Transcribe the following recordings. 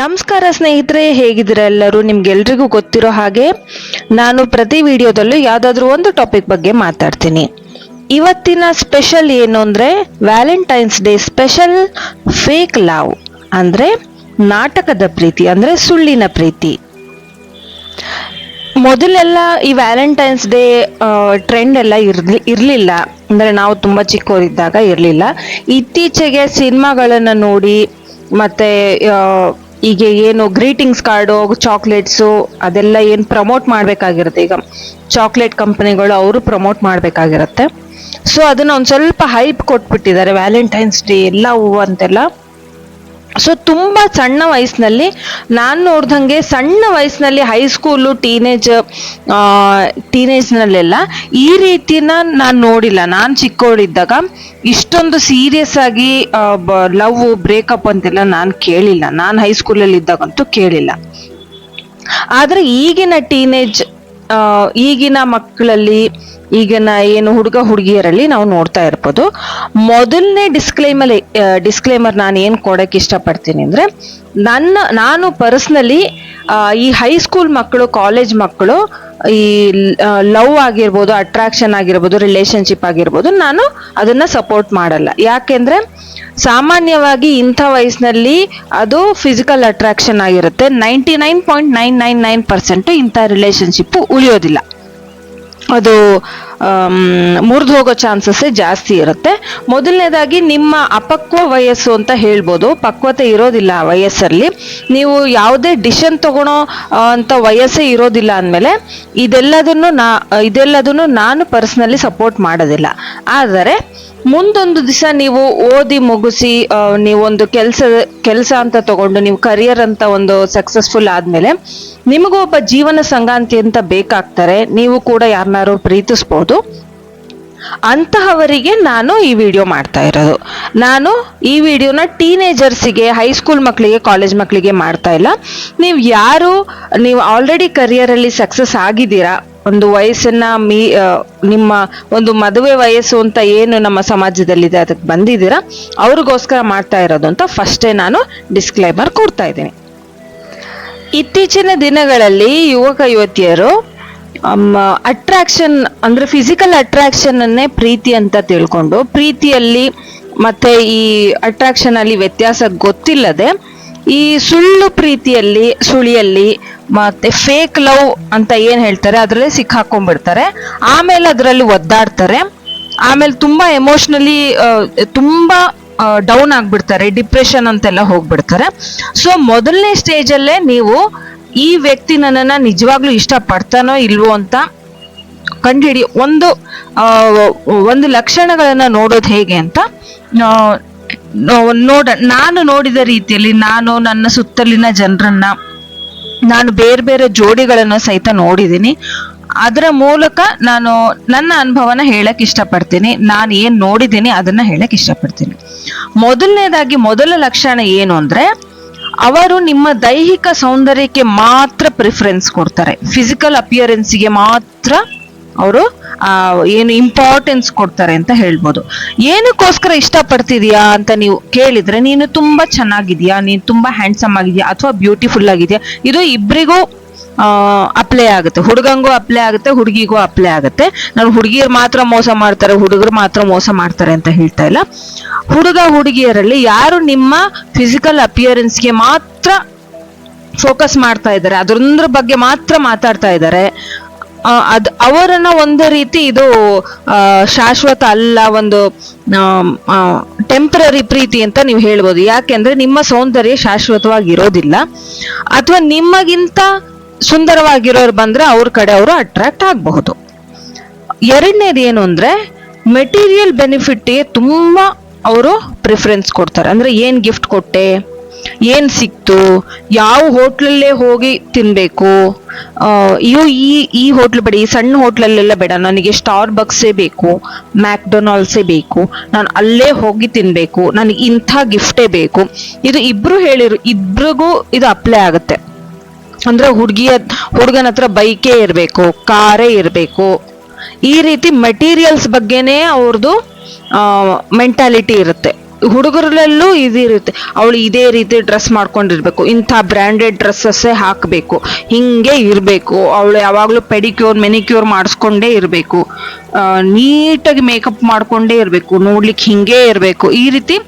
ನಮಸ್ಕಾರ ಸ್ನೇಹಿತರೆ, ಹೇಗಿದ್ದೀರ ಎಲ್ಲರೂ? ನಿಮ್ಗೆಲ್ರಿಗೂ ಗೊತ್ತಿರೋ ಹಾಗೆ ನಾನು ಪ್ರತಿ ವಿಡಿಯೋದಲ್ಲೂ ಯಾವುದಾದ್ರೂ ಒಂದು ಟಾಪಿಕ್ ಬಗ್ಗೆ ಮಾತಾಡ್ತೀನಿ. ಇವತ್ತಿನ ಸ್ಪೆಷಲ್ ಏನು ಅಂದರೆ Valentine's day special fake love ಅಂದರೆ ನಾಟಕದ ಪ್ರೀತಿ, ಅಂದರೆ ಸುಳ್ಳಿನ ಪ್ರೀತಿ. ಮೊದಲೆಲ್ಲ ಈ ವ್ಯಾಲೆಂಟೈನ್ಸ್ ಡೇ ಟ್ರೆಂಡ್ ಎಲ್ಲ ಇರ್ಲಿ, ಇರಲಿಲ್ಲ. ಅಂದರೆ ನಾವು ತುಂಬ ಚಿಕ್ಕವರಿದ್ದಾಗ ಇರಲಿಲ್ಲ. ಇತ್ತೀಚೆಗೆ ಸಿನಿಮಾಗಳನ್ನು ನೋಡಿ, ಮತ್ತೆ ಈಗ ಏನು ಗ್ರೀಟಿಂಗ್ಸ್ ಕಾರ್ಡು ಚಾಕ್ಲೇಟ್ಸು ಅದೆಲ್ಲ ಏನು ಪ್ರಮೋಟ್ ಮಾಡಬೇಕಾಗಿರುತ್ತೆ. ಈಗ ಚಾಕ್ಲೇಟ್ ಕಂಪನಿಗಳು ಅವರು ಪ್ರಮೋಟ್ ಮಾಡಬೇಕಾಗಿರುತ್ತೆ. ಸೊ ಅದನ್ನು ಒಂದು ಸ್ವಲ್ಪ ಹೈಪ್ ಕೊಟ್ಬಿಟ್ಟಿದ್ದಾರೆ. ವ್ಯಾಲೆಂಟೈನ್ಸ್ ಡೇ ಎಲ್ಲ ಹೂವು ಅಂತೆಲ್ಲ. ಸೊ ತುಂಬ ಸಣ್ಣ ವಯಸ್ಸಿನಲ್ಲಿ, ನಾನು ನೋಡ್ದಂಗೆ ಸಣ್ಣ ವಯಸ್ಸಿನಲ್ಲಿ ಹೈಸ್ಕೂಲು ಟೀನೇಜ್ ಟೀನೇಜ್ನಲ್ಲೆಲ್ಲ ಈ ರೀತಿನ ನಾನು ನೋಡಿಲ್ಲ. ನಾನು ಚಿಕ್ಕವಳಿದ್ದಾಗ ಇಷ್ಟೊಂದು ಸೀರಿಯಸ್ ಆಗಿ ಲವ್ ಬ್ರೇಕಪ್ ಅಂತೆಲ್ಲ ನಾನು ಕೇಳಿಲ್ಲ. ನಾನು ಹೈಸ್ಕೂಲಲ್ಲಿ ಇದ್ದಾಗಂತೂ ಕೇಳಿಲ್ಲ. ಆದರೆ ಈಗಿನ ಟೀನೇಜ್ ಈಗಿನ ಮಕ್ಕಳಲ್ಲಿ ಈಗಿನ ಏನು ಹುಡುಗ ಹುಡುಗಿಯರಲ್ಲಿ ನಾವು ನೋಡ್ತಾ ಇರ್ಬೋದು. ಮೊದಲನೇ ಡಿಸ್ಕ್ಲೈಮರ್ ಡಿಸ್ಕ್ಲೇಮರ್ ನಾನು ಏನು ಕೊಡಕ್ಕೆ ಇಷ್ಟಪಡ್ತೀನಿ ಅಂದರೆ, ನನ್ನ, ನಾನು ಪರ್ಸ್ನಲಿ ಈ ಹೈಸ್ಕೂಲ್ ಮಕ್ಕಳು ಕಾಲೇಜ್ ಮಕ್ಕಳು, ಈ ಲವ್ ಆಗಿರ್ಬೋದು ಅಟ್ರಾಕ್ಷನ್ ಆಗಿರ್ಬೋದು ರಿಲೇಶನ್ಶಿಪ್ ಆಗಿರ್ಬೋದು, ನಾನು ಅದನ್ನು ಸಪೋರ್ಟ್ ಮಾಡಲ್ಲ. ಯಾಕೆಂದರೆ, ಸಾಮಾನ್ಯವಾಗಿ ಇಂಥ ವಯಸ್ಸಿನಲ್ಲಿ ಅದು ಫಿಸಿಕಲ್ ಅಟ್ರಾಕ್ಷನ್ ಆಗಿರುತ್ತೆ. Ninety nine point nine nine nine percent ಇಂಥ ರಿಲೇಶನ್ಶಿಪ್ಪು ಉಳಿಯೋದಿಲ್ಲ. ಅದು ಮುರಿದು ಹೋಗೋ ಚಾನ್ಸಸ್ಸೇ ಜಾಸ್ತಿ ಇರುತ್ತೆ. ಮೊದಲನೇದಾಗಿ ನಿಮ್ಮ ಅಪಕ್ವ ವಯಸ್ಸು ಅಂತ ಹೇಳ್ಬೋದು. ಪಕ್ವತೆ ಇರೋದಿಲ್ಲ ಆ ವಯಸ್ಸಲ್ಲಿ. ನೀವು ಯಾವುದೇ ಡಿಶನ್ ತಗೊಳೋ ಅಂತ ವಯಸ್ಸೇ ಇರೋದಿಲ್ಲ ಅಂದಮೇಲೆ ಇದೆಲ್ಲದನ್ನು ನಾ, ಇದೆಲ್ಲದನ್ನು ನಾನು ಪರ್ಸ್ನಲಿ ಸಪೋರ್ಟ್ ಮಾಡೋದಿಲ್ಲ. ಆದರೆ ಮುಂದೊಂದು ದಿವಸ ನೀವು ಓದಿ ಮುಗಿಸಿ ನೀವೊಂದು ಕೆಲಸ ಕೆಲಸ ಅಂತ ತಗೊಂಡು ನೀವು ಕರಿಯರ್ ಅಂತ ಒಂದು ಸಕ್ಸಸ್ಫುಲ್ ಆದಮೇಲೆ ನಿಮಗೂ ಒಬ್ಬ ಜೀವನ ಸಂಗಾಂತಿ ಅಂತ ಬೇಕಾಗ್ತಾರೆ. ನೀವು ಕೂಡ ಯಾರನ್ನಾರು ಪ್ರೀತಿಸ್ಬೋದು. ಅಂತಹವರಿಗೆ ನಾನು ಈ ವಿಡಿಯೋ ಮಾಡ್ತಾ ಇರೋದು. ನಾನು ಈ ವಿಡಿಯೋನ ಟೀನೇಜರ್ಸಿಗೆ ಹೈಸ್ಕೂಲ್ ಮಕ್ಕಳಿಗೆ ಕಾಲೇಜ್ ಮಕ್ಕಳಿಗೆ ಮಾಡ್ತಾ ಇಲ್ಲ. ನೀವು ಯಾರು, ನೀವು ಆಲ್ರೆಡಿ ಕರಿಯರಲ್ಲಿ ಸಕ್ಸಸ್ ಆಗಿದ್ದೀರಾ? ಒಂದು ವಯಸ್ಸನ್ನ ಮೀ ನಿಮ್ಮ ಒಂದು ಮದುವೆ ವಯಸ್ಸು ಅಂತ ಏನು ನಮ್ಮ ಸಮಾಜದಲ್ಲಿದೆ, ಅದಕ್ಕೆ ಬಂದಿದ್ದೀರಾ? ಅವ್ರಿಗೋಸ್ಕರ ಮಾಡ್ತಾ ಇರೋದು ಅಂತ ಫಸ್ಟೇ ನಾನು ಡಿಸ್ಕ್ಲೈಮರ್ ಕೊಡ್ತಾ ಇದ್ದೀನಿ. ಇತ್ತೀಚಿನ ದಿನಗಳಲ್ಲಿ ಯುವಕ ಯುವತಿಯರು ಅಟ್ರಾಕ್ಷನ್ ಅಂದ್ರೆ ಫಿಸಿಕಲ್ ಅಟ್ರಾಕ್ಷನ್ ಅನ್ನೇ ಪ್ರೀತಿ ಅಂತ ತಿಳ್ಕೊಂಡು, ಪ್ರೀತಿಯಲ್ಲಿ ಮತ್ತೆ ಈ ಅಟ್ರಾಕ್ಷನ್ ಅಲ್ಲಿ ವ್ಯತ್ಯಾಸ ಗೊತ್ತಿಲ್ಲದೆ ಈ ಸುಳ್ಳು ಪ್ರೀತಿಯಲ್ಲಿ, ಸುಳಿಯಲ್ಲಿ ಮತ್ತೆ ಫೇಕ್ ಲವ್ ಅಂತ ಏನ್ ಹೇಳ್ತಾರೆ, ಅದರಲ್ಲಿ ಸಿಕ್ಕಾಕೊಂಡ್ಬಿಡ್ತಾರೆ. ಆಮೇಲೆ ಅದರಲ್ಲಿ ಒದ್ದಾಡ್ತಾರೆ. ಆಮೇಲೆ ತುಂಬಾ ಎಮೋಷ್ನಲಿ ತುಂಬಾ ಡೌನ್ ಆಗ್ಬಿಡ್ತಾರೆ ಡಿಪ್ರೆಷನ್ ಅಂತೆಲ್ಲ ಹೋಗ್ಬಿಡ್ತಾರೆ. ಸೊ ಮೊದಲನೇ ಸ್ಟೇಜಲ್ಲೇ ನೀವು ಈ ವ್ಯಕ್ತಿ ನನ್ನನ್ನ ನಿಜವಾಗ್ಲೂ ಇಷ್ಟಪಡ್ತಾನೋ ಇಲ್ವೋ ಅಂತ ಕಂಡುಹಿಡಿ ಒಂದು ಒಂದು ಲಕ್ಷಣಗಳನ್ನ ನೋಡೋದು ಹೇಗೆ ಅಂತ ನೋಡ, ನಾನು ನೋಡಿದ ರೀತಿಯಲ್ಲಿ ನಾನು ನನ್ನ ಸುತ್ತಲಿನ ಜನರನ್ನ ನಾನು ಬೇರೆ ಬೇರೆ ಜೋಡಿಗಳನ್ನು ಸಹಿತ ನೋಡಿದ್ದೀನಿ. ಅದರ ಮೂಲಕ ನಾನು ನನ್ನ ಅನುಭವನ ಹೇಳಕ್ ಇಷ್ಟಪಡ್ತೀನಿ. ನಾನು ಏನು ನೋಡಿದ್ದೀನಿ ಅದನ್ನ ಹೇಳಕ್ ಇಷ್ಟಪಡ್ತೀನಿ. ಮೊದಲನೇದಾಗಿ ಮೊದಲ ಲಕ್ಷಣ ಏನು ಅಂದ್ರೆ ಅವರು ನಿಮ್ಮ ದೈಹಿಕ ಸೌಂದರ್ಯಕ್ಕೆ ಮಾತ್ರ ಪ್ರಿಫರೆನ್ಸ್ ಕೊಡ್ತಾರೆ. ಫಿಸಿಕಲ್ ಅಪಿಯರೆನ್ಸ್ಗೆ ಮಾತ್ರ ಅವರು ಏನು ಇಂಪಾರ್ಟೆನ್ಸ್ ಕೊಡ್ತಾರೆ ಅಂತ ಹೇಳ್ಬೋದು. ಏನಕ್ಕೋಸ್ಕರ ಇಷ್ಟಪಡ್ತಿದ್ಯಾ ಅಂತ ನೀವು ಕೇಳಿದ್ರೆ, ನೀನು ತುಂಬಾ ಚೆನ್ನಾಗಿದ್ಯಾ, ನೀನು ತುಂಬಾ ಹ್ಯಾಂಡ್ಸಮ್ ಆಗಿದ್ಯಾ ಅಥವಾ ಬ್ಯೂಟಿಫುಲ್ ಆಗಿದ್ಯಾ, ಇದು ಇಬ್ಬರಿಗೂ ಅಪ್ಲೈ ಆಗುತ್ತೆ. ಹುಡುಗಂಗೂ ಅಪ್ಲೈ ಆಗುತ್ತೆ, ಹುಡುಗಿಗೂ ಅಪ್ಲೈ ಆಗುತ್ತೆ. ನಾವು ಹುಡುಗಿಯರು ಮಾತ್ರ ಮೋಸ ಮಾಡ್ತಾರೆ, ಹುಡುಗರು ಮಾತ್ರ ಮೋಸ ಮಾಡ್ತಾರೆ ಅಂತ ಹೇಳ್ತಾ ಇಲ್ಲ. ಹುಡುಗ ಹುಡುಗಿಯರಲ್ಲಿ ಯಾರು ನಿಮ್ಮ ಫಿಸಿಕಲ್ ಅಪಿಯರೆನ್ಸ್ಗೆ ಮಾತ್ರ ಫೋಕಸ್ ಮಾಡ್ತಾ ಇದ್ದಾರೆ ಅದ್ರ ಬಗ್ಗೆ ಮಾತ್ರ ಮಾತಾಡ್ತಾ ಇದ್ದಾರೆ ಅದ್ ಅವರನ್ನ ಒಂದು ರೀತಿ ಇದು ಶಾಶ್ವತ ಅಲ್ಲ, ಒಂದು ಟೆಂಪ್ರರಿ ಪ್ರೀತಿ ಅಂತ ನೀವು ಹೇಳ್ಬೋದು. ಯಾಕೆಂದ್ರೆ ನಿಮ್ಮ ಸೌಂದರ್ಯ ಶಾಶ್ವತವಾಗಿರೋದಿಲ್ಲ. ಅಥವಾ ನಿಮಗಿಂತ ಸುಂದರವಾಗಿರೋರು ಬಂದ್ರೆ ಅವ್ರ ಕಡೆ ಅವರು ಅಟ್ರಾಕ್ಟ್ ಆಗಬಹುದು. ಎರಡನೇದು ಏನು ಅಂದ್ರೆ ಮೆಟೀರಿಯಲ್ ಬೆನಿಫಿಟ್ಗೆ ತುಂಬಾ ಅವರು ಪ್ರಿಫರೆನ್ಸ್ ಕೊಡ್ತಾರೆ. ಅಂದ್ರೆ ಏನ್ ಗಿಫ್ಟ್ ಕೊಟ್ಟೆ? ಏನ್ ಸಿಕ್ತು? ಯಾವ ಹೋಟ್ಲಲ್ಲೇ ಹೋಗಿ ತಿನ್ಬೇಕು? ಆ, ಅಯ್ಯೋ ಈ ಈ ಹೋಟ್ಲ್ ಬೇಡ ಈ ಸಣ್ಣ ಹೋಟ್ಲಲ್ಲೆಲ್ಲ ಬೇಡ. ನನಗೆ ಸ್ಟಾರ್ ಬಕ್ಸೇ ಬೇಕು ಮ್ಯಾಕ್ಡೊನಾಲ್ಡ್ಸೇ ಬೇಕು. ನಾನು ಅಲ್ಲೇ ಹೋಗಿ ತಿನ್ಬೇಕು. ನನಗೆ ಇಂಥ ಗಿಫ್ಟೇ ಬೇಕು. ಇದು ಇಬ್ರು ಹೇಳಿರು ಇಬ್ರಿಗೂ ಇದು ಅಪ್ಲೈ ಆಗುತ್ತೆ. ಅಂದ್ರೆ ಹುಡುಗಿಯ ಹುಡುಗನ ಹತ್ರ ಬೈಕೇ ಇರಬೇಕು ಕಾರೇ ಇರಬೇಕು. ಈ ರೀತಿ ಮೆಟೀರಿಯಲ್ಸ್ ಬಗ್ಗೆನೇ ಅವ್ರದ್ದು ಮೆಂಟಾಲಿಟಿ ಇರುತ್ತೆ. ಹುಡುಗರಲ್ಲೂ ಇದಿರುತ್ತೆ ಅವಳು ಇದೇ ರೀತಿ ಡ್ರೆಸ್ ಮಾಡ್ಕೊಂಡಿರ್ಬೇಕು. ಇಂಥ ಬ್ರ್ಯಾಂಡೆಡ್ ಡ್ರೆಸ್ಸಸ್ಸೇ ಹಾಕಬೇಕು. ಹಿಂಗೆ ಇರಬೇಕು. ಅವಳು ಯಾವಾಗಲೂ ಪೆಡಿಕ್ಯೂರ್ ಮೆನಿಕ್ಯೂರ್ ಮಾಡಿಸ್ಕೊಂಡೇ ಇರಬೇಕು. ನೀಟಾಗಿ ಮೇಕಪ್ ಮಾಡಿಕೊಂಡೇ ಇರಬೇಕು. ನೋಡ್ಲಿಕ್ಕೆ ಹಿಂಗೆ ಇರಬೇಕು. ಈ ರೀತಿ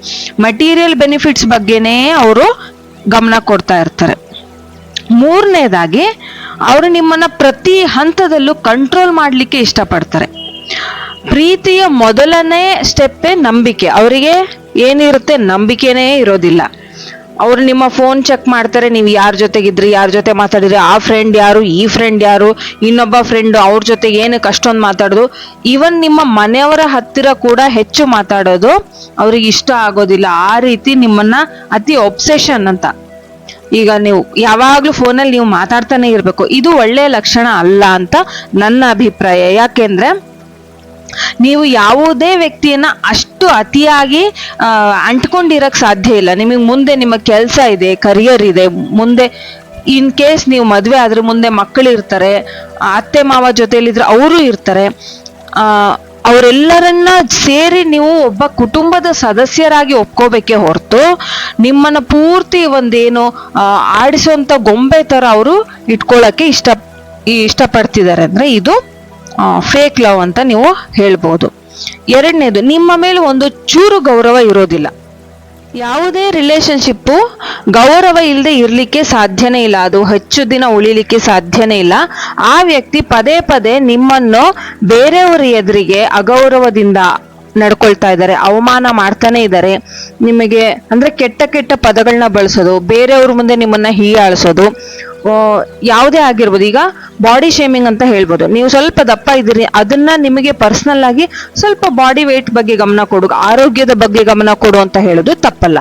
ಮಟೀರಿಯಲ್ ಬೆನಿಫಿಟ್ಸ್ ಬಗ್ಗೆನೇ ಅವರು ಗಮನ ಕೊಡ್ತಾ ಇರ್ತಾರೆ. ಮೂರನೇದಾಗಿ ಅವರು ನಿಮ್ಮನ್ನ ಪ್ರತಿ ಹಂತದಲ್ಲೂ ಕಂಟ್ರೋಲ್ ಮಾಡಲಿಕ್ಕೆ ಇಷ್ಟಪಡ್ತಾರೆ. ಪ್ರೀತಿಯ ಮೊದಲನೇ ಸ್ಟೆಪ್ಪೇ ನಂಬಿಕೆ. ಅವರಿಗೆ ಏನಿರುತ್ತೆ ನಂಬಿಕೆನೇ ಇರೋದಿಲ್ಲ. ಅವರು ನಿಮ್ಮ ಫೋನ್ ಚೆಕ್ ಮಾಡ್ತಾರೆ, ನೀವು ಯಾರ ಜೊತೆಗಿದ್ರಿ, ಯಾರ ಜೊತೆ ಮಾತಾಡಿದ್ರಿ, ಆ ಫ್ರೆಂಡ್ ಯಾರು, ಈ ಫ್ರೆಂಡ್ ಯಾರು, ಇನ್ನೊಬ್ಬ ಫ್ರೆಂಡ್ ಅವ್ರ ಜೊತೆ ಏನಕ್ಕೆ ಅಷ್ಟೊಂದು ಮಾತಾಡೋದು. ಈವನ್ ನಿಮ್ಮ ಮನೆಯವರ ಹತ್ತಿರ ಕೂಡ ಹೆಚ್ಚು ಮಾತಾಡೋದು ಅವ್ರಿಗೆ ಇಷ್ಟ ಆಗೋದಿಲ್ಲ. ಆ ರೀತಿ ನಿಮ್ಮನ್ನ ಅತಿ ಒಬ್ಸೆಷನ್ ಅಂತ. ಈಗ ನೀವು ಯಾವಾಗಲೂ ಫೋನಲ್ಲಿ ನೀವು ಮಾತಾಡ್ತಾನೆ ಇರಬೇಕು. ಇದು ಒಳ್ಳೆಯ ಲಕ್ಷಣ ಅಲ್ಲ ಅಂತ ನನ್ನ ಅಭಿಪ್ರಾಯ. ಯಾಕೆಂದ್ರೆ ನೀವು ಯಾವುದೇ ವ್ಯಕ್ತಿಯನ್ನ ಅಷ್ಟು ಅತಿಯಾಗಿ ಆ, ಅಂಟ್ಕೊಂಡಿರಕ್ ಸಾಧ್ಯ ಇಲ್ಲ. ನಿಮಗೆ ಮುಂದೆ ನಿಮ್ಮ ಕೆಲಸ ಇದೆ ಕರಿಯರ್ ಇದೆ ಮುಂದೆ ಇನ್ ಕೇಸ್ ನೀವು ಮದುವೆ ಆದ್ರೆ ಮುಂದೆ ಮಕ್ಕಳು ಇರ್ತಾರೆ ಅತ್ತೆ ಮಾವ ಜೊತೆಯಲ್ಲಿದ್ರೆ ಅವರು ಇರ್ತಾರೆ ಅವರೆಲ್ಲರನ್ನ ಸೇರಿ ನೀವು ಒಬ್ಬ ಕುಟುಂಬದ ಸದಸ್ಯರಾಗಿ ಒಪ್ಕೋಬೇಕೇ ಹೊರತು ನಿಮ್ಮನ್ನ ಪೂರ್ತಿ ಒಂದೇನು ಆಡಿಸುವಂಥ ಗೊಂಬೆ ತರ ಅವರು ಇಟ್ಕೊಳ್ಳೋಕ್ಕೆ ಇಷ್ಟ ಇಷ್ಟಪಡ್ತಿದ್ದಾರೆ ಅಂದ್ರೆ ಇದು ಫೇಕ್ ಲವ್ ಅಂತ ನೀವು ಹೇಳ್ಬೋದು. ಎರಡನೇದು, ನಿಮ್ಮ ಮೇಲೆ ಒಂದು ಚೂರು ಗೌರವ ಇರೋದಿಲ್ಲ. ಯಾವುದೇ ರಿಲೇಶನ್ಶಿಪ್ಪು ಗೌರವ ಇಲ್ಲದೆ ಇರಲಿಕ್ಕೆ ಸಾಧ್ಯನೇ ಇಲ್ಲ. ಅದು ಹೆಚ್ಚು ದಿನ ಉಳಿಲಿಕ್ಕೆ ಸಾಧ್ಯನೇ ಇಲ್ಲ. ಆ ವ್ಯಕ್ತಿ ಪದೇ ಪದೇ ನಿಮ್ಮನ್ನು ಬೇರೆಯವರ ಎದುರಿಗೆ ಅಗೌರವದಿಂದ ನಡ್ಕೊಳ್ತಾ ಇದ್ದಾರೆ, ಅವಮಾನ ಮಾಡ್ತಾನೆ ಇದ್ದಾರೆ. ನಿಮಗೆ ಅಂದ್ರೆ ಕೆಟ್ಟ ಕೆಟ್ಟ ಪದಗಳನ್ನ ಬಳಸೋದು, ಬೇರೆಯವ್ರ ಮುಂದೆ ನಿಮ್ಮನ್ನ ಹೀಯಾಳಿಸೋದು ಯಾವುದೇ ಆಗಿರ್ಬೋದು, ಈಗ ಬಾಡಿ ಶೇಮಿಂಗ್ ಅಂತ ಹೇಳ್ಬೋದು. ನೀವು ಸ್ವಲ್ಪ ದಪ್ಪ ಇದ್ದೀರಿ, ಅದನ್ನ ನಿಮಗೆ ಪರ್ಸನಲ್ ಆಗಿ ಸ್ವಲ್ಪ ಬಾಡಿ ವೆಯ್ಟ್ ಬಗ್ಗೆ ಗಮನ ಕೊಡು, ಆರೋಗ್ಯದ ಬಗ್ಗೆ ಗಮನ ಕೊಡು ಅಂತ ಹೇಳೋದು ತಪ್ಪಲ್ಲ.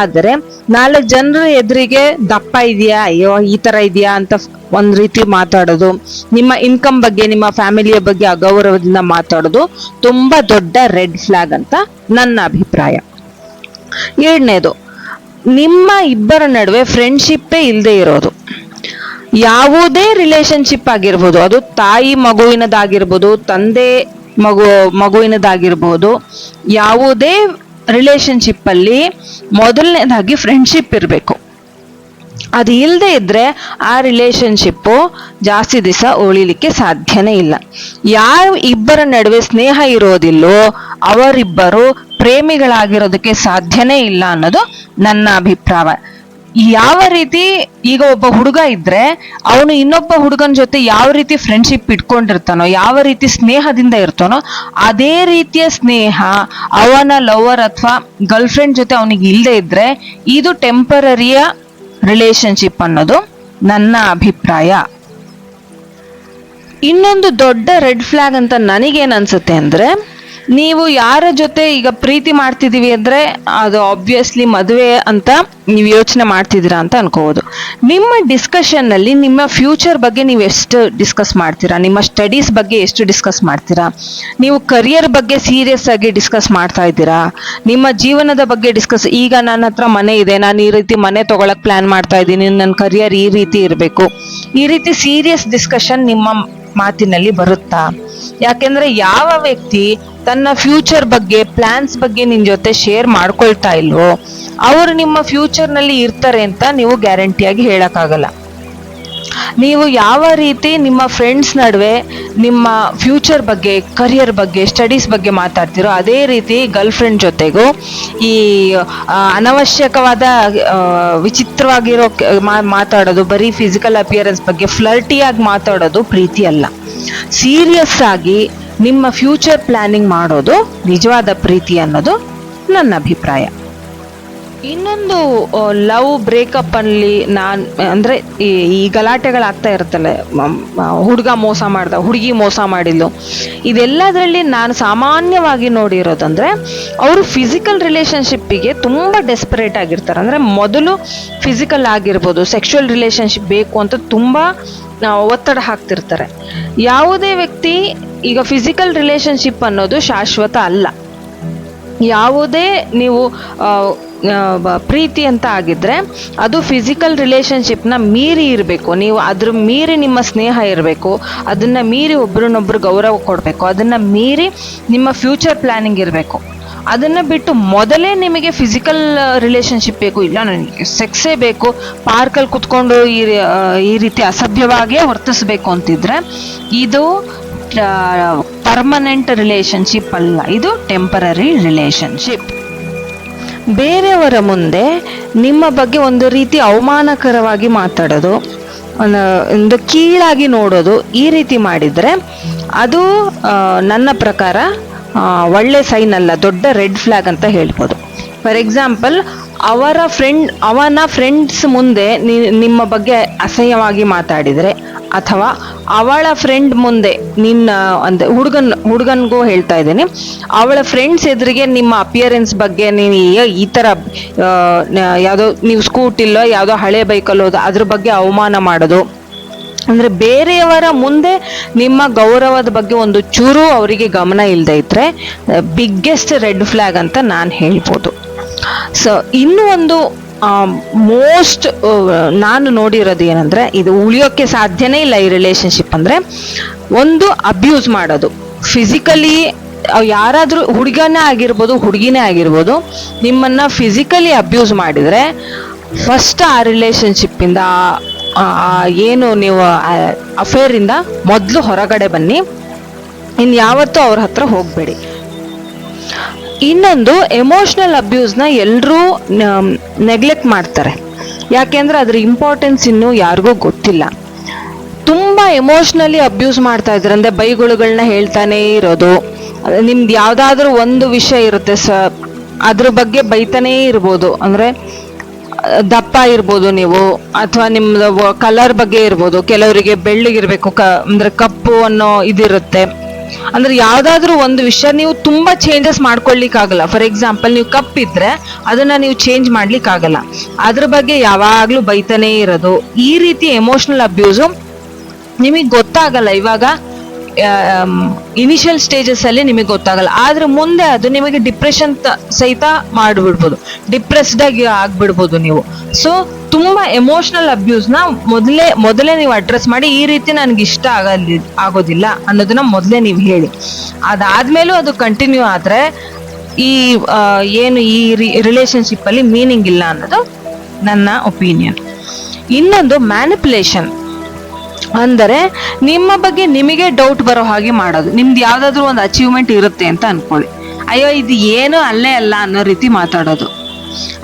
ಆದರೆ ನಾಲ್ಕು ಜನರ ಎದುರಿಗೆ ದಪ್ಪ ಇದೆಯಾ, ಅಯ್ಯೋ, ಈ ತರ ಇದೆಯಾ ಅಂತ ಒಂದು ರೀತಿ ಮಾತಾಡೋದು, ನಿಮ್ಮ ಇನ್ಕಮ್ ಬಗ್ಗೆ, ನಿಮ್ಮ ಫ್ಯಾಮಿಲಿಯ ಬಗ್ಗೆ ಅಗೌರವದಿಂದ ಮಾತಾಡೋದು ತುಂಬಾ ದೊಡ್ಡ ರೆಡ್ ಫ್ಲಾಗ್ ಅಂತ ನನ್ನ ಅಭಿಪ್ರಾಯ. ಏಳನೇದು, ನಿಮ್ಮ ಇಬ್ಬರ ನಡುವೆ ಫ್ರೆಂಡ್ಶಿಪ್ಪೇ ಇಲ್ಲದೆ ಇರೋದು. ಯಾವುದೇ ರಿಲೇಶನ್ಶಿಪ್ ಆಗಿರ್ಬೋದು, ಅದು ತಾಯಿ ಮಗುವಿನದಾಗಿರ್ಬೋದು, ತಂದೆ ಮಗು, ಮಗುವಿನದಾಗಿರ್ಬೋದು, ಯಾವುದೇ ರಿಲೇಶನ್ಶಿಪ್ ಅಲ್ಲಿ ಮೊದಲನೇದಾಗಿ ಫ್ರೆಂಡ್ಶಿಪ್ ಇರಬೇಕು. ಅದು ಇಲ್ಲದೆ ಇದ್ದರೆ ಆ ರಿಲೇಶನ್ಶಿಪ್ಪು ಜಾಸ್ತಿ ದಿವಸ ಉಳಿಲಿಕ್ಕೆ ಸಾಧ್ಯನೇ ಇಲ್ಲ. ಯಾರ ಇಬ್ಬರ ನಡುವೆ ಸ್ನೇಹ ಇರೋದಿಲ್ಲೋ ಅವರಿಬ್ಬರು ಪ್ರೇಮಿಗಳಾಗಿರೋದಕ್ಕೆ ಸಾಧ್ಯನೇ ಇಲ್ಲ ಅನ್ನೋದು ನನ್ನ ಅಭಿಪ್ರಾಯ. ಯಾವ ರೀತಿ ಈಗ ಒಬ್ಬ ಹುಡುಗ ಇದ್ರೆ ಅವನು ಇನ್ನೊಬ್ಬ ಹುಡುಗನ ಜೊತೆ ಯಾವ ರೀತಿ ಫ್ರೆಂಡ್ಶಿಪ್ ಇಟ್ಕೊಂಡಿರ್ತಾನೋ, ಯಾವ ರೀತಿ ಸ್ನೇಹದಿಂದ ಇರ್ತಾನೋ, ಅದೇ ರೀತಿಯ ಸ್ನೇಹ ಅವನ ಲವರ್ ಅಥವಾ ಗರ್ಲ್ ಫ್ರೆಂಡ್ ಜೊತೆ ಅವನಿಗೆ ಇಲ್ಲದೆ ಇದ್ರೆ ಇದು ಟೆಂಪರರಿಯ ರಿಲೇಶನ್ಶಿಪ್ ಅನ್ನೋದು ನನ್ನ ಅಭಿಪ್ರಾಯ. ಇನ್ನೊಂದು ದೊಡ್ಡ ರೆಡ್ ಫ್ಲಾಗ್ ಅಂತ ನನಗೇನು ಅನ್ಸುತ್ತೆ ಅಂದರೆ, ನೀವು ಯಾರ ಜೊತೆ ಈಗ ಪ್ರೀತಿ ಮಾಡ್ತಿದ್ದೀವಿ ಅಂದರೆ ಅದು ಆಬ್ವಿಯಸ್ಲಿ ಮದುವೆ ಅಂತ ನೀವು ಯೋಚನೆ ಮಾಡ್ತಿದ್ದೀರಾ ಅಂತ ಅನ್ಕೋಬಹುದು ನಿಮ್ಮ ಡಿಸ್ಕಷನ್ನಲ್ಲಿ ನಿಮ್ಮ ಫ್ಯೂಚರ್ ಬಗ್ಗೆ ನೀವು ಎಷ್ಟು ಡಿಸ್ಕಸ್ ಮಾಡ್ತೀರಾ? ನಿಮ್ಮ ಸ್ಟಡೀಸ್ ಬಗ್ಗೆ ಎಷ್ಟು ಡಿಸ್ಕಸ್ ಮಾಡ್ತೀರಾ? ನೀವು ಕರಿಯರ್ ಬಗ್ಗೆ ಸೀರಿಯಸ್ ಆಗಿ ಡಿಸ್ಕಸ್ ಮಾಡ್ತಾ ಇದ್ದೀರಾ? ನಿಮ್ಮ ಜೀವನದ ಬಗ್ಗೆ ಡಿಸ್ಕಸ್ ಈಗ ನನ್ನ ಹತ್ರ ಮನೆ ಇದೆ, ನಾನು ಈ ರೀತಿ ಮನೆ ತಗೊಳಕ್ ಪ್ಲಾನ್ ಮಾಡ್ತಾ ಇದ್ದೀನಿ ನನ್ನ ಕರಿಯರ್ ಈ ರೀತಿ ಇರಬೇಕು. ಈ ರೀತಿ ಸೀರಿಯಸ್ ಡಿಸ್ಕಷನ್ ನಿಮ್ಮ ಮಾತಿನಲ್ಲಿ ಬರುತ್ತಾ? ಯಾಕೆಂದ್ರೆ ಯಾವ ವ್ಯಕ್ತಿ ತನ್ನ ಫ್ಯೂಚರ್ ಬಗ್ಗೆ ಪ್ಲಾನ್ಸ್ ಬಗ್ಗೆ ನಿನ್ ಜೊತೆ ಶೇರ್ ಮಾಡ್ಕೊಳ್ತಾ ಇಲ್ವೋ, ಅವರು ನಿಮ್ಮ ಫ್ಯೂಚರ್ ನಲ್ಲಿ ಇರ್ತಾರೆ ಅಂತ ನೀವು ಗ್ಯಾರಂಟಿಯಾಗಿ ಹೇಳೋಕ್ಕಾಗಲ್ಲ. ನೀವು ಯಾವ ರೀತಿ ನಿಮ್ಮ ಫ್ರೆಂಡ್ಸ್ ನಡುವೆ ನಿಮ್ಮ ಫ್ಯೂಚರ್ ಬಗ್ಗೆ ಕರಿಯರ್ ಬಗ್ಗೆ ಸ್ಟಡೀಸ್ ಬಗ್ಗೆ ಮಾತಾಡ್ತಿರೋ ಅದೇ ರೀತಿ ಗರ್ಲ್ ಫ್ರೆಂಡ್ ಜೊತೆಗೂ ಈ ಅನವಶ್ಯಕವಾದ ವಿಚಿತ್ರವಾಗಿರೋ ಮಾತಾಡೋದು, ಬರೀ ಫಿಸಿಕಲ್ ಅಪಿಯರೆನ್ಸ್ ಬಗ್ಗೆ ಫ್ಲರ್ಟಿಯಾಗಿ ಮಾತಾಡೋದು ಪ್ರೀತಿ ಅಲ್ಲ. ಸೀರಿಯಸ್ ಆಗಿ ನಿಮ್ಮ ಫ್ಯೂಚರ್ ಪ್ಲಾನಿಂಗ್ ಮಾಡೋದು ನಿಜವಾದ ಪ್ರೀತಿ ಅನ್ನೋದು ನನ್ನ ಅಭಿಪ್ರಾಯ. ಇನ್ನೊಂದು ಲವ್ ಬ್ರೇಕಪ್ ಅಲ್ಲಿ ನಾನು, ಅಂದ್ರೆ ಈ ಗಲಾಟೆಗಳಾಗ್ತಾ ಇರುತ್ತಲ್ಲ ಹುಡುಗ ಮೋಸ ಮಾಡ್ದ, ಹುಡುಗಿ ಮೋಸ ಮಾಡಿದ್ಲು. ಇದೆಲ್ಲದರಲ್ಲಿ ನಾನು ಸಾಮಾನ್ಯವಾಗಿ ನೋಡಿರೋದಂದ್ರೆ, ಅವರು ಫಿಸಿಕಲ್ ರಿಲೇಶನ್ಶಿಪ್ಪಿಗೆ ತುಂಬಾ ಡೆಸ್ಪರೇಟ್ ಆಗಿರ್ತಾರೆ. ಅಂದ್ರೆ ಮೊದಲು ಫಿಸಿಕಲ್ ಆಗಿರ್ಬೋದು ಸೆಕ್ಷುವಲ್ ರಿಲೇಶನ್ಶಿಪ್ ಬೇಕು ಅಂತ ತುಂಬಾ ಒತ್ತಡ ಹಾಕ್ತಿರ್ತಾರೆ. ಯಾವುದೇ ವ್ಯಕ್ತಿ ಈಗ ಫಿಸಿಕಲ್ ರಿಲೇಶನ್ಶಿಪ್ ಅನ್ನೋದು ಶಾಶ್ವತ ಅಲ್ಲ. ಯಾವುದೇ ನೀವು ಪ್ರೀತಿ ಅಂತ ಆಗಿದ್ರೆ ಅದು ಫಿಸಿಕಲ್ ರಿಲೇಶನ್ಶಿಪ್ನ ಮೀರಿ ಇರಬೇಕು. ನೀವು ಅದ್ರ ಮೀರಿ ನಿಮ್ಮ ಸ್ನೇಹ ಇರಬೇಕು. ಅದನ್ನ ಮೀರಿ ಒಬ್ರನ್ನೊಬ್ರು ಗೌರವ ಕೊಡಬೇಕು. ಅದನ್ನ ಮೀರಿ ನಿಮ್ಮ ಫ್ಯೂಚರ್ ಪ್ಲಾನಿಂಗ್ ಇರಬೇಕು. ಅದನ್ನ ಬಿಟ್ಟು ಮೊದಲೇ ನಿಮಗೆ ಫಿಸಿಕಲ್ ರಿಲೇಶನ್ಶಿಪ್ ಬೇಕು. ಇಲ್ಲ, ನನಗೆ ಸೆಕ್ಸೇ ಬೇಕು. ಪಾರ್ಕಲ್ಲಿ ಕುತ್ಕೊಂಡು ಈ ಈ ರೀತಿ ಅಸಭ್ಯವಾಗಿಯೇ ವರ್ತಿಸ್ಬೇಕು ಅಂತಿದ್ರೆ ಇದು ಪರ್ಮನೆಂಟ್ ರಿಲೇಶನ್ಶಿಪ್ ಅಲ್ಲ, ಇದು ಟೆಂಪರರಿ ರಿಲೇಶನ್ಶಿಪ್ ಬೇರೆಯವರ ಮುಂದೆ ನಿಮ್ಮ ಬಗ್ಗೆ ಒಂದು ರೀತಿ ಅವಮಾನಕರವಾಗಿ ಮಾತಾಡೋದು ಒಂದು ಕೀಳಾಗಿ ನೋಡೋದು ಈ ರೀತಿ ಮಾಡಿದರೆ ಅದು ನನ್ನ ಪ್ರಕಾರ ಒಳ್ಳೆ ಸೈನ್ ಅಲ್ಲ, ದೊಡ್ಡ ರೆಡ್ ಫ್ಲ್ಯಾಗ್ ಅಂತ ಹೇಳ್ಬೋದು. ಫಾರ್ ಎಕ್ಸಾಂಪಲ್ ಅವರ ಫ್ರೆಂಡ್ ಅವನ ಫ್ರೆಂಡ್ಸ್ ಮುಂದೆ ನಿಮ್ಮ ಬಗ್ಗೆ ಅಸಹ್ಯವಾಗಿ ಮಾತಾಡಿದರೆ ಅಥವಾ ಅವಳ ಫ್ರೆಂಡ್ ಮುಂದೆ ನಿನ್ನ, ಅಂದ್ರೆ ಹುಡುಗನ್, ಹುಡುಗನ್ಗೂ ಹೇಳ್ತಾ ಇದ್ದೀನಿ, ಅವಳ ಫ್ರೆಂಡ್ಸ್ ಎದುರಿಗೆ ನಿಮ್ಮ ಅಪಿಯರೆನ್ಸ್ ಬಗ್ಗೆ ನೀನು ಈ- ಥರ ಯಾವುದೋ ನೀವು ಸ್ಕೂಟಿಲ್ಲೋ ಯಾವುದೋ ಹಳೆ ಬೈಕಲ್ಲೋ ಅದ್ರ ಬಗ್ಗೆ ಅವಮಾನ ಮಾಡೋದು. ಅಂದ್ರೆ ಬೇರೆಯವರ ಮುಂದೆ ನಿಮ್ಮ ಗೌರವದ ಬಗ್ಗೆ ಒಂದು ಚೂರು ಅವರಿಗೆ ಗಮನ ಇಲ್ಲದೆ ಇದ್ರೆ ಬಿಗ್ಗೆಸ್ಟ್ ರೆಡ್ ಫ್ಲ್ಯಾಗ್ ಅಂತ ನಾನು ಹೇಳ್ಬೋದು. ಸೊ ಇನ್ನು ಒಂದು ಮೋಸ್ಟ್ ನಾನು ನೋಡಿರೋದು ಏನಂದ್ರೆ, ಇದು ಉಳಿಯೋಕ್ಕೆ ಸಾಧ್ಯನೇ ಇಲ್ಲ ಈ ರಿಲೇಶನ್ಶಿಪ್ ಅಂದ್ರೆ, ಒಂದು ಅಬ್ಯೂಸ್ ಮಾಡೋದು. ಫಿಸಿಕಲಿ ಯಾರಾದರೂ ಹುಡುಗನೇ ಆಗಿರ್ಬೋದು, ಹುಡುಗಿನೇ ಆಗಿರ್ಬೋದು, ನಿಮ್ಮನ್ನ ಫಿಸಿಕಲಿ ಅಬ್ಯೂಸ್ ಮಾಡಿದ್ರೆ ಫಸ್ಟ್ ಆ ರಿಲೇಶನ್ಶಿಪ್ಪಿಂದ ಏನು ನೀವು ಅಫೇರಿಂದ ಮೊದಲು ಹೊರಗಡೆ ಬನ್ನಿ. ಇನ್ ಯಾವತ್ತೂ ಅವ್ರ ಹತ್ರ ಹೋಗ್ಬೇಡಿ. ಇನ್ನೊಂದು ಎಮೋಷ್ನಲ್ ಅಬ್ಯೂಸ್ನ ಎಲ್ಲರೂ ನೆಗ್ಲೆಕ್ಟ್ ಮಾಡ್ತಾರೆ. ಯಾಕೆಂದ್ರೆ ಅದ್ರ ಇಂಪಾರ್ಟೆನ್ಸ್ ಇನ್ನೂ ಯಾರಿಗೂ ಗೊತ್ತಿಲ್ಲ. ತುಂಬಾ ಎಮೋಷ್ನಲಿ ಅಬ್ಯೂಸ್ ಮಾಡ್ತಾ ಇದ್ದಾರೆ. ಅಂದ್ರೆ ಬೈಗುಳುಗಳನ್ನ ಹೇಳ್ತಾನೆ ಇರೋದು. ನಿಮ್ದು ಯಾವುದಾದ್ರೂ ಒಂದು ವಿಷಯ ಇರುತ್ತೆ ಸ, ಅದ್ರ ಬಗ್ಗೆ ಬೈತಾನೇ ಇರ್ಬೋದು. ಅಂದ್ರೆ, ದಪ್ಪ ಇರ್ಬೋದು ನೀವು. ಅಥವಾ ನಿಮ್ಮದು ಕಲರ್ ಬಗ್ಗೆ ಇರ್ಬೋದು. ಕೆಲವರಿಗೆ ಬೆಳ್ಳಗಿರ್ಬೇಕು ಕ, ಅಂದ್ರೆ ಕಪ್ಪು ಅನ್ನೋ ಇದಿರುತ್ತೆ. ಅಂದ್ರೆ ಯಾವ್ದಾದ್ರು ಒಂದು ವಿಷಯ ನೀವು ತುಂಬಾ ಚೇಂಜಸ್ ಮಾಡ್ಕೊಳ್ಲಿಕ್ಕಾಗಲ್ಲ ಫಾರ್ ಎಕ್ಸಾಂಪಲ್ ನೀವು ಕಪ್ ಇದ್ರೆ ಅದನ್ನ ನೀವು ಚೇಂಜ್ ಮಾಡ್ಲಿಕ್ಕಾಗಲ್ಲ. ಅದ್ರ ಬಗ್ಗೆ ಯಾವಾಗ್ಲೂ ಬೈತಾನೇ ಇರೋದು. ಈ ರೀತಿ ಎಮೋಷನಲ್ ಅಬ್ಯೂಸು ನಿಮಗೆ ಗೊತ್ತಾಗಲ್ಲ ಇವಾಗ ಇನಿಷಿಯಲ್ ಸ್ಟೇಜಸ್ ಅಲ್ಲಿ ನಿಮಗೆ ಗೊತ್ತಾಗಲ್ಲ. ಆದ್ರೆ ಮುಂದೆ ಅದು ನಿಮಗೆ ಡಿಪ್ರೆಷನ್ ಸಹಿತ ಮಾಡಿಬಿಡ್ಬೋದು. ಡಿಪ್ರೆಸ್ಡ್ ಆಗಿ ಆಗ್ಬಿಡ್ಬೋದು ನೀವು. ಸೊ ತುಂಬಾ ಎಮೋಷನಲ್ ಅಬ್ಯೂಸ್ನ ಮೊದಲೇ ಮೊದಲೇ ನೀವು ಅಡ್ರೆಸ್ ಮಾಡಿ ಈ ರೀತಿ ನನಗೆ ಇಷ್ಟ ಆಗಲಿ ಆಗೋದಿಲ್ಲ ಅನ್ನೋದನ್ನ ಮೊದಲೇ ನೀವು ಹೇಳಿ. ಅದಾದ್ಮೇಲೂ ಅದು ಕಂಟಿನ್ಯೂ ಆದ್ರೆ ಈ ಏನು ಈ ರಿಲೇಶನ್ಶಿಪ್ ಅಲ್ಲಿ ಮೀನಿಂಗ್ ಇಲ್ಲ ಅನ್ನೋದು ನನ್ನ ಒಪಿನಿಯನ್ ಇನ್ನೊಂದು ಮ್ಯಾನಿಪುಲೇಷನ್ ಅಂದರೆ ನಿಮ್ಮ ಬಗ್ಗೆ ನಿಮಗೆ ಡೌಟ್ ಬರೋ ಹಾಗೆ ಮಾಡೋದು. ನಿಮ್ದು ಯಾವುದಾದ್ರೂ ಒಂದು ಅಚೀವ್ಮೆಂಟ್ ಇರುತ್ತೆ ಅಂತ ಅನ್ಕೊಳ್ಳಿ. ಅಯ್ಯೋ, ಇದು ಏನು ಅಲ್ಲೇ ಅಲ್ಲ ಅನ್ನೋ ರೀತಿ ಮಾತಾಡೋದು.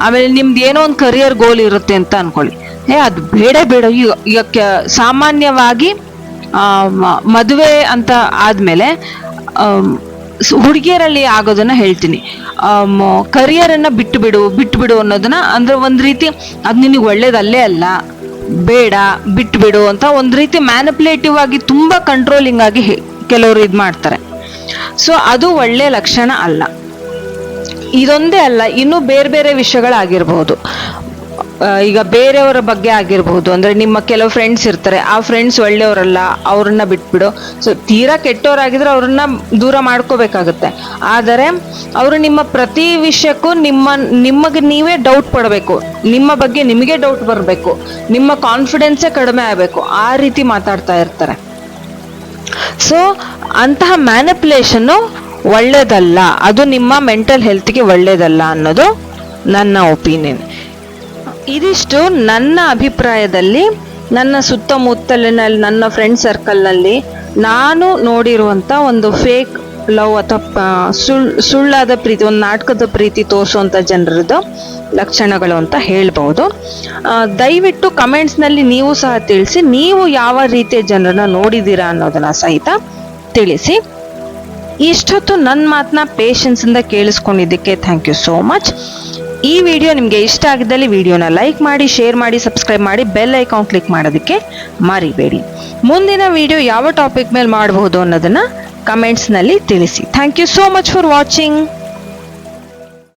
ಆಮೇಲೆ ನಿಮ್ದು ಏನೋ ಒಂದು ಕರಿಯರ್ ಗೋಲ್ ಇರುತ್ತೆ ಅಂತ ಅನ್ಕೊಳ್ಳಿ. ಏ, ಅದು ಬೇಡ ಬೇಡ. ಈಗ ಸಾಮಾನ್ಯವಾಗಿ ಮದುವೆ ಅಂತ ಆದ್ಮೇಲೆ ಹುಡುಗಿಯರಲ್ಲಿ ಆಗೋದನ್ನ ಹೇಳ್ತೀನಿ. ಕರಿಯರನ್ನ ಬಿಟ್ಟು ಬಿಡು ಬಿಟ್ಟು ಬಿಡು ಅನ್ನೋದನ್ನ ಅಂದ್ರೆ ಒಂದು ರೀತಿ, ಅದು ನಿನಗೆ ಒಳ್ಳೇದಲ್ಲೇ ಅಲ್ಲ. ಬೇಡ ಬಿಟ್ಬಿಡು ಅಂತ ಒಂದು ರೀತಿ ಮ್ಯಾನಿಪುಲೇಟಿವ್ ಆಗಿ ತುಂಬಾ ಕಂಟ್ರೋಲಿಂಗ್ ಆಗಿ ಕೆಲವರು ಇದು ಮಾಡ್ತಾರೆ. ಸೊ ಅದು ಒಳ್ಳೆ ಲಕ್ಷಣ ಅಲ್ಲ. ಇದೊಂದೇ ಅಲ್ಲ ಇನ್ನೂ ಬೇರೆ ಬೇರೆ ವಿಷಯಗಳಾಗಿರ್ಬಹುದು ಆ, ಈಗ ಬೇರೆಯವರ ಬಗ್ಗೆ ಆಗಿರ್ಬೋದು, ಅಂದ್ರೆ ನಿಮ್ಮ ಕೆಲವು ಫ್ರೆಂಡ್ಸ್ ಇರ್ತಾರೆ, ಆ ಫ್ರೆಂಡ್ಸ್ ಒಳ್ಳೆಯವರಲ್ಲ, ಅವ್ರನ್ನ ಬಿಟ್ಬಿಡು. ಸೊ ತೀರಾ ಕೆಟ್ಟವರಾಗಿದ್ರೆ ಅವ್ರನ್ನ ದೂರ ಮಾಡ್ಕೋಬೇಕಾಗುತ್ತೆ. ಆದರೆ, ಅವರು ನಿಮ್ಮ ಪ್ರತಿ ವಿಷಯಕ್ಕೂ ನಿಮ್ಮ, ನಿಮಗೆ ನೀವೇ ಡೌಟ್ ಪಡಬೇಕು. ನಿಮ್ಮ ಬಗ್ಗೆ ನಿಮಗೆ ಡೌಟ್ ಬರಬೇಕು. ನಿಮ್ಮ ಕಾನ್ಫಿಡೆನ್ಸೇ ಕಡಿಮೆ ಆಗಬೇಕು. ಆ ರೀತಿ ಮಾತಾಡ್ತಾ ಇರ್ತಾರೆ. ಸೊ ಅಂತಹ ಮ್ಯಾನಿಪ್ಯುಲೇಷನ್ನು ಒಳ್ಳೇದಲ್ಲ. ಅದು ನಿಮ್ಮ ಮೆಂಟಲ್ ಹೆಲ್ತ್ಗೆ ಒಳ್ಳೇದಲ್ಲ ಅನ್ನೋದು ನನ್ನ ಒಪಿನಿಯನ್ ಇದಿಷ್ಟು ನನ್ನ ಅಭಿಪ್ರಾಯದಲ್ಲಿ, ನನ್ನ ಸುತ್ತಮುತ್ತಲಿನಲ್ಲಿ, ನನ್ನ ಫ್ರೆಂಡ್ ಸರ್ಕಲ್ನಲ್ಲಿ ನಾನು ನೋಡಿರುವಂಥ ಒಂದು ಫೇಕ್ ಲವ್ ಅಥವಾ ಸುಳ್, ಸುಳ್ಳಾದ ಪ್ರೀತಿ, ಒಂದು ನಾಟಕದ ಪ್ರೀತಿ ತೋರಿಸುವಂಥ ಜನರದ್ದು ಲಕ್ಷಣಗಳು ಅಂತ ಹೇಳ್ಬೋದು. ದಯವಿಟ್ಟು ಕಮೆಂಟ್ಸ್ನಲ್ಲಿ ನೀವು ಸಹ ತಿಳಿಸಿ, ನೀವು ಯಾವ ರೀತಿಯ ಜನರನ್ನ ನೋಡಿದ್ದೀರಾ ಅನ್ನೋದನ್ನ ಸಹಿತ ತಿಳಿಸಿ. ಇಷ್ಟೊತ್ತು ನನ್ನ ಮಾತನ್ನ ಪೇಷನ್ಸಿಂದ ಕೇಳಿಸ್ಕೊಂಡಿದ್ದಕ್ಕೆ ಥ್ಯಾಂಕ್ ಯು ಸೋ ಮಚ್ ಈ ವಿಡಿಯೋ ನಿಮಗೆ ಇಷ್ಟ ಆಗಿದ್ದಲ್ಲಿ ವಿಡಿಯೋನ ಲೈಕ್ ಮಾಡಿ, ಶೇರ್ ಮಾಡಿ, ಸಬ್ಸ್ಕ್ರೈಬ್ ಮಾಡಿ, ಬೆಲ್ ಐಕಾನ್ ಕ್ಲಿಕ್ ಮಾಡೋದಕ್ಕೆ ಮರಿಬೇಡಿ. ಮುಂದಿನ ವಿಡಿಯೋ ಯಾವ ಟಾಪಿಕ್ ಮೇಲೆ ಮಾಡಬಹುದು ಅನ್ನೋದನ್ನ ಕಮೆಂಟ್ಸ್ನಲ್ಲಿ ತಿಳಿಸಿ. Thank you so much for watching